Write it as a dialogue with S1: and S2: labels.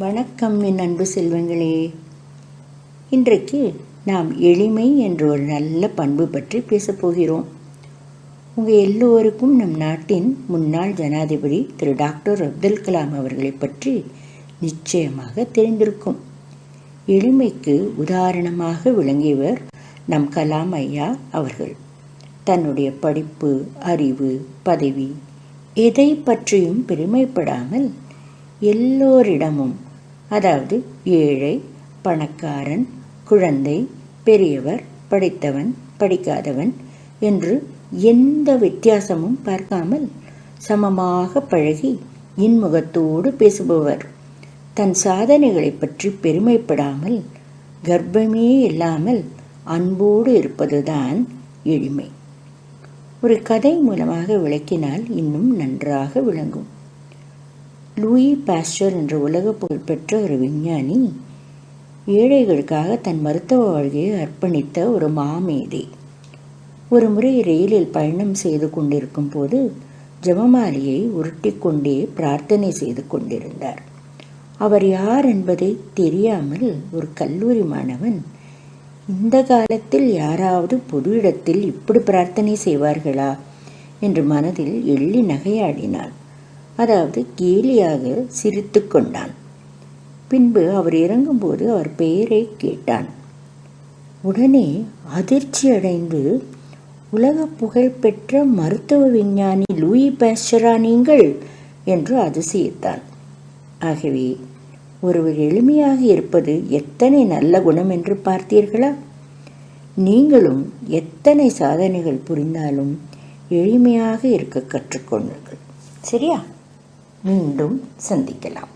S1: வணக்கம் என் அன்பு செல்வங்களே. இன்றைக்கு நாம் எளிமை என்ற ஒரு நல்ல பண்பு பற்றி பேசப்போகிறோம் உங்கள் எல்லோருக்கும் நம் நாட்டின் முன்னாள் ஜனாதிபதி திரு டாக்டர் அப்துல் கலாம் அவர்களை பற்றி நிச்சயமாக தெரிந்திருக்கும். எளிமைக்கு உதாரணமாக விளங்கியவர் நம் கலாம் ஐயா அவர்கள். தன்னுடைய படிப்பு அறிவு பதவி எதை பற்றியும் பெருமைப்படாமல் எல்லோரிடமும். அதாவது ஏழை பணக்காரன் குழந்தை பெரியவர் படித்தவன் படிக்காதவன் என்று எந்த வித்தியாசமும் பார்க்காமல் சமமாக பழகி இன்முகத்தோடு பேசுபவர். தன் சாதனைகளை பற்றி பெருமைப்படாமல் கர்ப்பமே இல்லாமல் அன்போடு இருப்பதுதான் எளிமை. ஒரு கதை மூலமாக விளக்கினால் இன்னும் நன்றாக விளங்கும். லூயி பாஸ்டர் என்ற உலக புகழ்பெற்ற ஒரு விஞ்ஞானி ஏழைகளுக்காக தன் மருத்துவ வாழ்க்கையை அர்ப்பணித்த ஒரு மாமேதை. ஒரு முறை ரயிலில் பயணம் செய்து கொண்டிருக்கும் போது ஜபமாலியை உருட்டிக்கொண்டே பிரார்த்தனை செய்து கொண்டிருந்தார். அவர் யார் என்பதை தெரியாமல் ஒரு கல்லூரி மாணவன் இந்த காலத்தில் யாராவது பொது இடத்தில் இப்படி பிரார்த்தனை செய்வார்களா? என்று மனதில் எள்ளி நகையாடினான் அதாவது கேலியாக சிரித்து கொண்டான். பின்பு அவர் இறங்கும்போது அவர் பெயரை கேட்டான். உடனே அதிர்ச்சி அடைந்து உலக புகழ்பெற்ற மருத்துவ விஞ்ஞானி லூயி பேஸ்டரா நீங்கள்? என்று அதிசயித்தான். ஆகவே ஒருவர் எளிமையாக இருப்பது எத்தனை நல்ல குணம் என்று பார்த்தீர்களா? நீங்களும் எத்தனை சாதனைகள் புரிந்தாலும் எளிமையாக இருக்க கற்றுக்கொள்ளுங்கள் சரியா? மீண்டும் சந்திக்கலாம்.